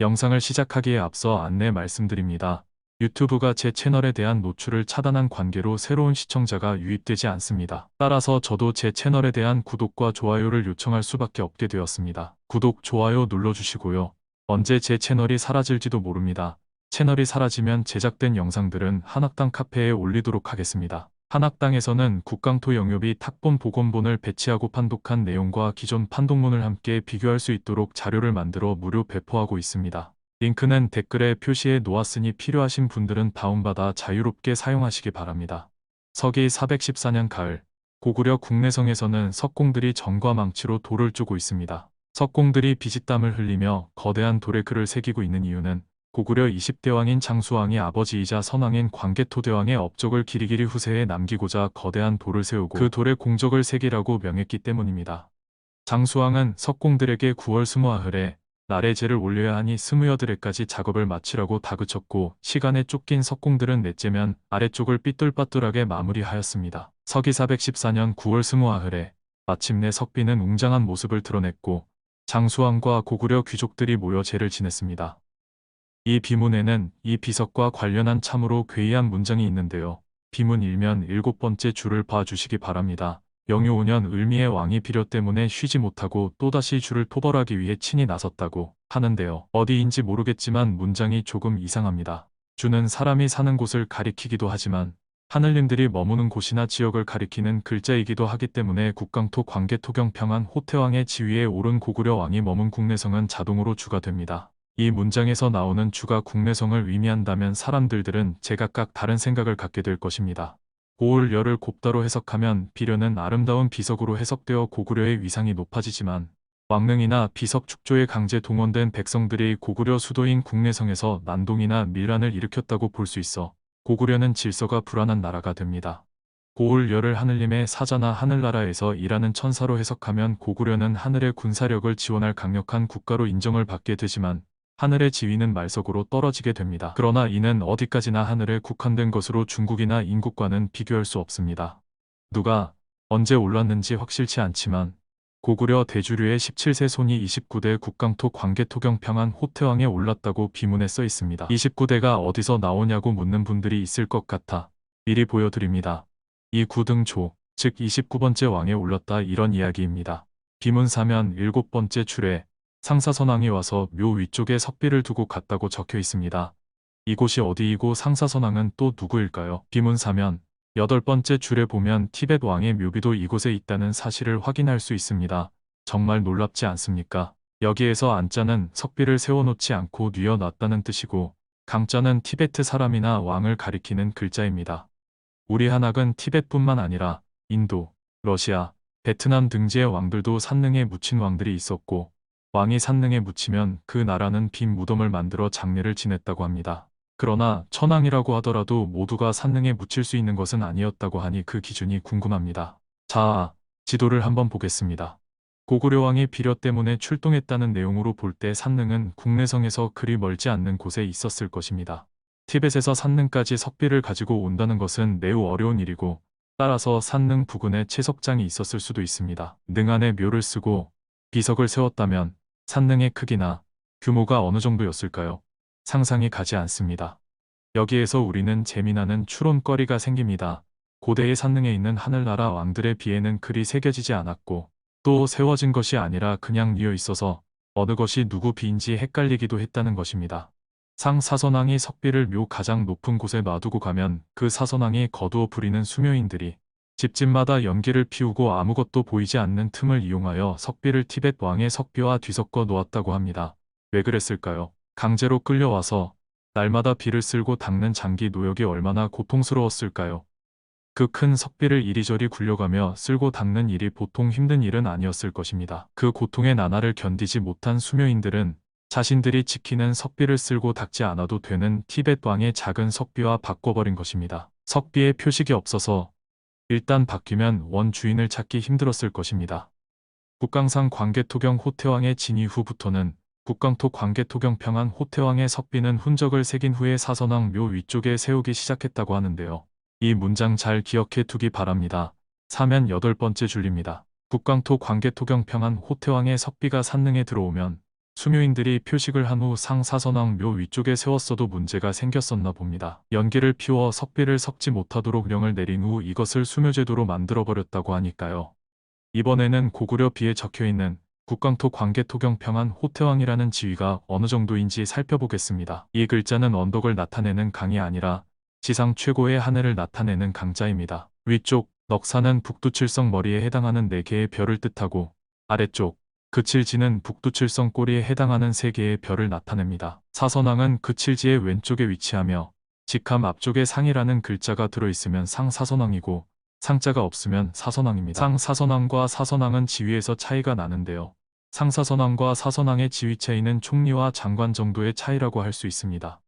영상을 시작하기에 앞서 안내 말씀드립니다. 유튜브가 제 채널에 대한 노출을 차단한 관계로 새로운 시청자가 유입되지 않습니다. 따라서 저도 제 채널에 대한 구독과 좋아요를 요청할 수밖에 없게 되었습니다. 구독, 좋아요 눌러주시고요. 언제 제 채널이 사라질지도 모릅니다. 채널이 사라지면 제작된 영상들은 한학당 카페에 올리도록 하겠습니다. 한 학당에서는 국강토 영유비 탁본 복원본을 배치하고 판독한 내용과 기존 판독문을 함께 비교할 수 있도록 자료를 만들어 무료 배포하고 있습니다. 링크는 댓글에 표시해 놓았으니 필요하신 분들은 다운받아 자유롭게 사용하시기 바랍니다. 서기 414년 가을 고구려 국내성에서는 석공들이 정과 망치로 돌을 쪼고 있습니다. 석공들이 비짓땀을 흘리며 거대한 돌에 글을 새기고 있는 이유는 고구려 20대 왕인 장수왕이 아버지이자 선왕인 광개토대왕의 업적을 기리기리 후세에 남기고자 거대한 돌을 세우고 그 돌에 공적을 새기라고 명했기 때문입니다. 장수왕은 석공들에게 9월 스무아흘에 날에 제를 올려야 하니 스무여들에까지 작업을 마치라고 다그쳤고 시간에 쫓긴 석공들은 넷째면 아래쪽을 삐뚤빠뚤하게 마무리하였습니다. 서기 414년 9월 스무아흘에 마침내 석비는 웅장한 모습을 드러냈고 장수왕과 고구려 귀족들이 모여 제를 지냈습니다. 이 비문에는 이 비석과 관련한 참으로 괴이한 문장이 있는데요. 비문 일면 일곱 번째 줄을 봐주시기 바랍니다. 영유 5년 을미의 왕이 비료 때문에 쉬지 못하고 또다시 줄을 토벌하기 위해 친히 나섰다고 하는데요. 어디인지 모르겠지만 문장이 조금 이상합니다. 주는 사람이 사는 곳을 가리키기도 하지만 하늘님들이 머무는 곳이나 지역을 가리키는 글자이기도 하기 때문에 국강토 광개토경 평안 호태왕의 지위에 오른 고구려 왕이 머문 국내성은 자동으로 주가 됩니다. 이 문장에서 나오는 주가 국내성을 의미한다면 사람들들은 제각각 다른 생각을 갖게 될 것입니다. 고을 열을 곱다로 해석하면 비료는 아름다운 비석으로 해석되어 고구려의 위상이 높아지지만 왕릉이나 비석 축조에 강제 동원된 백성들이 고구려 수도인 국내성에서 난동이나 밀란을 일으켰다고 볼 수 있어 고구려는 질서가 불안한 나라가 됩니다. 고을 열을 하늘님의 사자나 하늘나라에서 일하는 천사로 해석하면 고구려는 하늘의 군사력을 지원할 강력한 국가로 인정을 받게 되지만 하늘의 지위는 말석으로 떨어지게 됩니다. 그러나 이는 어디까지나 하늘에 국한된 것으로 중국이나 인국과는 비교할 수 없습니다. 누가 언제 올랐는지 확실치 않지만 고구려 대주류의 17세 손이 29대 국강토 광개토경 평안 호태왕에 올랐다고 비문에 써 있습니다. 29대가 어디서 나오냐고 묻는 분들이 있을 것 같아 미리 보여드립니다. 이 구등조, 즉 29번째 왕에 올랐다 이런 이야기입니다. 비문 사면 7번째 출에 상사선왕이 와서 묘 위쪽에 석비를 두고 갔다고 적혀 있습니다. 이곳이 어디이고 상사선왕은 또 누구일까요? 비문 사면 여덟 번째 줄에 보면 티벳 왕의 묘비도 이곳에 있다는 사실을 확인할 수 있습니다. 정말 놀랍지 않습니까? 여기에서 안자는 석비를 세워놓지 않고 뉘어놨다는 뜻이고 강자는 티베트 사람이나 왕을 가리키는 글자입니다. 우리 한학은 티벳뿐만 아니라 인도, 러시아, 베트남 등지의 왕들도 산능에 묻힌 왕들이 있었고 왕이 산능에 묻히면 그 나라는 빈 무덤을 만들어 장례를 지냈다고 합니다. 그러나 천왕이라고 하더라도 모두가 산능에 묻힐 수 있는 것은 아니었다고 하니 그 기준이 궁금합니다. 자, 지도를 한번 보겠습니다. 고구려 왕이 비려 때문에 출동했다는 내용으로 볼 때 산능은 국내성에서 그리 멀지 않는 곳에 있었을 것입니다. 티벳에서 산능까지 석비를 가지고 온다는 것은 매우 어려운 일이고 따라서 산능 부근에 채석장이 있었을 수도 있습니다. 능 안에 묘를 쓰고 비석을 세웠다면 산능의 크기나 규모가 어느 정도였을까요? 상상이 가지 않습니다. 여기에서 우리는 재미나는 추론거리가 생깁니다. 고대의 산능에 있는 하늘나라 왕들에 비해는 그리 새겨지지 않았고 또 세워진 것이 아니라 그냥 뉘어 있어서 어느 것이 누구 비인지 헷갈리기도 했다는 것입니다. 상 사선왕이 석비를 묘 가장 높은 곳에 놔두고 가면 그 사선왕이 거두어 부리는 수묘인들이 집집마다 연기를 피우고 아무것도 보이지 않는 틈을 이용하여 석비를 티벳 왕의 석비와 뒤섞어 놓았다고 합니다. 왜 그랬을까요? 강제로 끌려와서 날마다 비를 쓸고 닦는 장기 노역이 얼마나 고통스러웠을까요? 그 큰 석비를 이리저리 굴려가며 쓸고 닦는 일이 보통 힘든 일은 아니었을 것입니다. 그 고통의 나날을 견디지 못한 수묘인들은 자신들이 지키는 석비를 쓸고 닦지 않아도 되는 티벳 왕의 작은 석비와 바꿔버린 것입니다. 석비에 표식이 없어서 일단 바뀌면 원 주인을 찾기 힘들었을 것입니다. 국강상 광개토경 호태왕의 진위 후부터는 국강토 광개토경 평안 호태왕의 석비는 훈적을 새긴 후에 사선왕 묘 위쪽에 세우기 시작했다고 하는데요. 이 문장 잘 기억해 두기 바랍니다. 사면 여덟 번째 줄입니다. 국강토 광개토경 평안 호태왕의 석비가 산능에 들어오면 수묘인들이 표식을 한 후 상사선왕 묘 위쪽에 세웠어도 문제가 생겼었나 봅니다. 연기를 피워 석비를 섞지 못하도록 령을 내린 후 이것을 수묘제도로 만들어버렸다고 하니까요. 이번에는 고구려 비에 적혀있는 국강토 광개토경 평안 호태왕이라는 지위가 어느 정도인지 살펴보겠습니다. 이 글자는 언덕을 나타내는 강이 아니라 지상 최고의 하늘을 나타내는 강자입니다. 위쪽 넉사는 북두칠성 머리에 해당하는 4개의 별을 뜻하고 아래쪽 그 칠지는 북두칠성 꼬리에 해당하는 3개의 별을 나타냅니다. 사선왕은 그 칠지의 왼쪽에 위치하며 직함 앞쪽에 상이라는 글자가 들어있으면 상사선왕이고 상자가 없으면 사선왕입니다. 상사선왕과 사선왕은 지위에서 차이가 나는데요. 상사선왕과 사선왕의 지위 차이는 총리와 장관 정도의 차이라고 할 수 있습니다.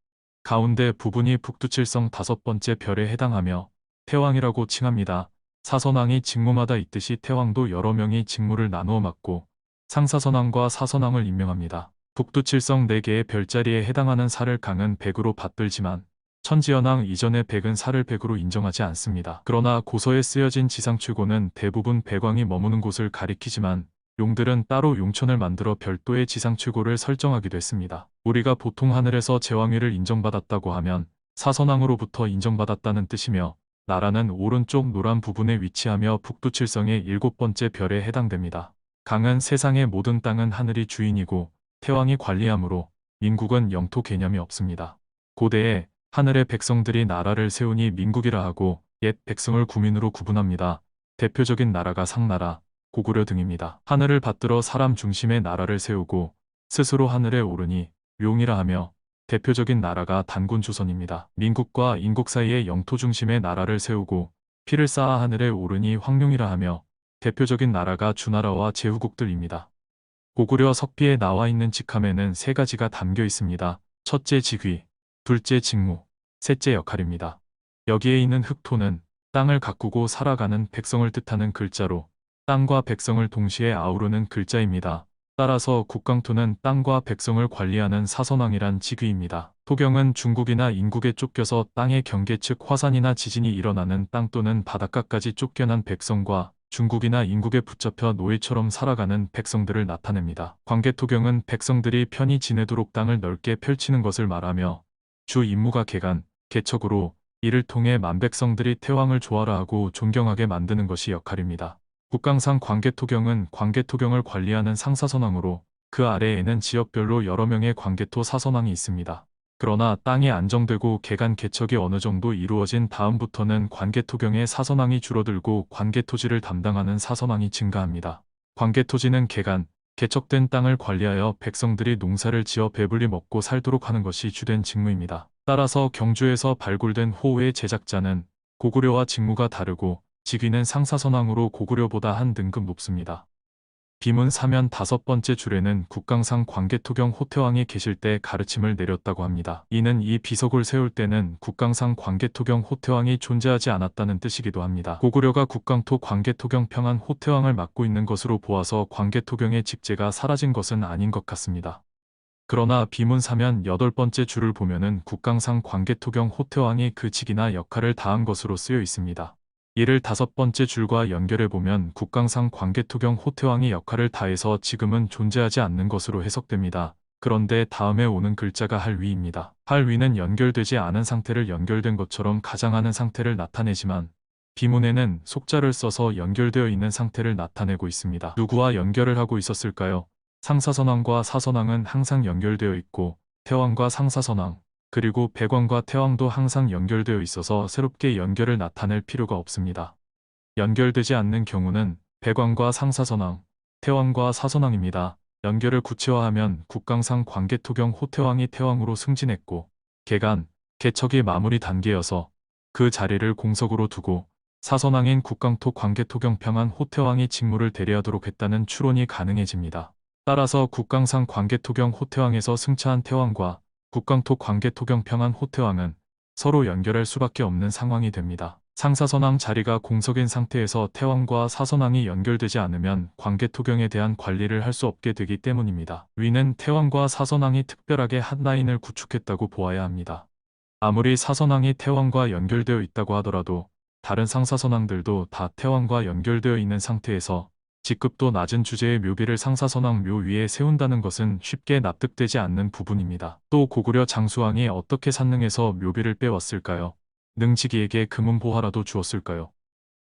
가운데 부분이 북두칠성 다섯 번째 별에 해당하며 태왕이라고 칭합니다. 사선왕이 직무마다 있듯이 태왕도 여러 명이 직무를 나누어 맡고 상사선왕과 사선왕을 임명합니다. 북두칠성 4개의 별자리에 해당하는 살을 강은 100으로 받들지만 천지연왕 이전의 백은 살을 백으로 인정하지 않습니다. 그러나 고서에 쓰여진 지상 최고는 대부분 백왕이 머무는 곳을 가리키지만 용들은 따로 용천을 만들어 별도의 지상 최고를 설정하기도 했습니다. 우리가 보통 하늘에서 제왕위를 인정받았다고 하면 사선왕으로부터 인정받았다는 뜻이며 나라는 오른쪽 노란 부분에 위치하며 북두칠성의 일곱 번째 별에 해당됩니다. 강은 세상의 모든 땅은 하늘이 주인이고 태왕이 관리하므로 민국은 영토 개념이 없습니다. 고대에 하늘의 백성들이 나라를 세우니 민국이라 하고 옛 백성을 구민으로 구분합니다. 대표적인 나라가 상나라, 고구려 등입니다. 하늘을 받들어 사람 중심의 나라를 세우고 스스로 하늘에 오르니 용이라 하며 대표적인 나라가 단군 조선입니다. 민국과 인국 사이의 영토 중심의 나라를 세우고 피를 쌓아 하늘에 오르니 황룡이라 하며 대표적인 나라가 주나라와 제후국들입니다. 고구려 석비에 나와 있는 직함에는 세 가지가 담겨 있습니다. 첫째 직위, 둘째 직무, 셋째 역할입니다. 여기에 있는 흑토는 땅을 가꾸고 살아가는 백성을 뜻하는 글자로 땅과 백성을 동시에 아우르는 글자입니다. 따라서 국강토는 땅과 백성을 관리하는 사선왕이란 직위입니다. 토경은 중국이나 인국에 쫓겨서 땅의 경계 즉 화산이나 지진이 일어나는 땅 또는 바닷가까지 쫓겨난 백성과 중국이나 인국에 붙잡혀 노예처럼 살아가는 백성들을 나타냅니다. 광개토경은 백성들이 편히 지내도록 땅을 넓게 펼치는 것을 말하며 주 임무가 개간, 개척으로 이를 통해 만백성들이 태왕을 조화라 하고 존경하게 만드는 것이 역할입니다. 국강상 광개토경은 광개토경을 관리하는 상사선왕으로 그 아래에는 지역별로 여러 명의 광개토 사선왕이 있습니다. 그러나 땅이 안정되고 개간 개척이 어느 정도 이루어진 다음부터는 관개토경의 사선왕이 줄어들고 관개토지를 담당하는 사선왕이 증가합니다. 관개토지는 개간, 개척된 땅을 관리하여 백성들이 농사를 지어 배불리 먹고 살도록 하는 것이 주된 직무입니다. 따라서 경주에서 발굴된 호우의 제작자는 고구려와 직무가 다르고 직위는 상사선왕으로 고구려보다 한 등급 높습니다. 비문 사면 다섯 번째 줄에는 국강상 광개토경 호태왕이 계실 때 가르침을 내렸다고 합니다. 이는 이 비석을 세울 때는 국강상 광개토경 호태왕이 존재하지 않았다는 뜻이기도 합니다. 고구려가 국강토 광개토경 평안 호태왕을 맡고 있는 것으로 보아서 광개토경의 직제가 사라진 것은 아닌 것 같습니다. 그러나 비문 사면 여덟 번째 줄을 보면은 국강상 광개토경 호태왕이 그 직이나 역할을 다한 것으로 쓰여 있습니다. 이를 다섯 번째 줄과 연결해 보면 국강상 광개토경 호태왕이 역할을 다해서 지금은 존재하지 않는 것으로 해석됩니다. 그런데 다음에 오는 글자가 할위입니다. 할위는 연결되지 않은 상태를 연결된 것처럼 가장하는 상태를 나타내지만 비문에는 속자를 써서 연결되어 있는 상태를 나타내고 있습니다. 누구와 연결을 하고 있었을까요? 상사선왕과 사선왕은 항상 연결되어 있고 태왕과 상사선왕, 그리고 백왕과 태왕도 항상 연결되어 있어서 새롭게 연결을 나타낼 필요가 없습니다. 연결되지 않는 경우는 백왕과 상사선왕, 태왕과 사선왕입니다. 연결을 구체화하면 국강상 광개토경 호태왕이 태왕으로 승진했고 개간, 개척이 마무리 단계여서 그 자리를 공석으로 두고 사선왕인 국강토 광개토경 평안 호태왕이 직무를 대리하도록 했다는 추론이 가능해집니다. 따라서 국강상 광개토경 호태왕에서 승차한 태왕과 국강토 광개토경 평안 호태왕은 서로 연결할 수밖에 없는 상황이 됩니다. 상사선왕 자리가 공석인 상태에서 태왕과 사선왕이 연결되지 않으면 광개토경에 대한 관리를 할 수 없게 되기 때문입니다. 위는 태왕과 사선왕이 특별하게 한 라인을 구축했다고 보아야 합니다. 아무리 사선왕이 태왕과 연결되어 있다고 하더라도 다른 상사선왕들도 다 태왕과 연결되어 있는 상태에서 직급도 낮은 주제의 묘비를 상사선왕 묘 위에 세운다는 것은 쉽게 납득되지 않는 부분입니다. 또 고구려 장수왕이 어떻게 산능에서 묘비를 빼왔을까요? 능지기에게 금은 보화라도 주었을까요?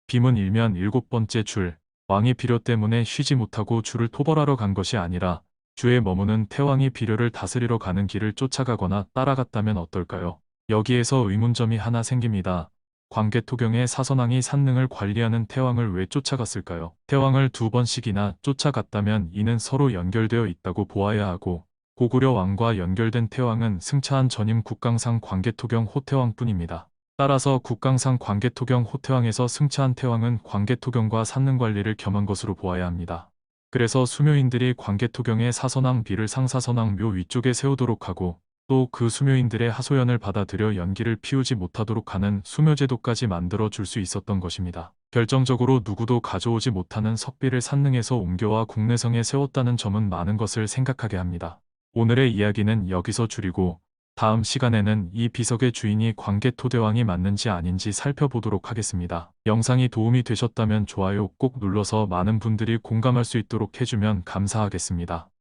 빔은 일면 일곱 번째 줄, 왕이 비료 때문에 쉬지 못하고 주를 토벌하러 간 것이 아니라 주에 머무는 태왕이 비료를 다스리러 가는 길을 쫓아가거나 따라갔다면 어떨까요? 여기에서 의문점이 하나 생깁니다. 광개토경의 사선왕이 산능을 관리하는 태왕을 왜 쫓아갔을까요? 태왕을 두 번씩이나 쫓아갔다면 이는 서로 연결되어 있다고 보아야 하고 고구려 왕과 연결된 태왕은 승차한 전임 국강상 광개토경 호태왕뿐입니다. 따라서 국강상 광개토경 호태왕에서 승차한 태왕은 광개토경과 산능 관리를 겸한 것으로 보아야 합니다. 그래서 수묘인들이 광개토경의 사선왕 비를 상사선왕 묘 위쪽에 세우도록 하고 또 그 수묘인들의 하소연을 받아들여 연기를 피우지 못하도록 하는 수묘제도까지 만들어 줄 수 있었던 것입니다. 결정적으로 누구도 가져오지 못하는 석비를 산능에서 옮겨와 국내성에 세웠다는 점은 많은 것을 생각하게 합니다. 오늘의 이야기는 여기서 줄이고 다음 시간에는 이 비석의 주인이 광개토대왕이 맞는지 아닌지 살펴보도록 하겠습니다. 영상이 도움이 되셨다면 좋아요 꼭 눌러서 많은 분들이 공감할 수 있도록 해주면 감사하겠습니다.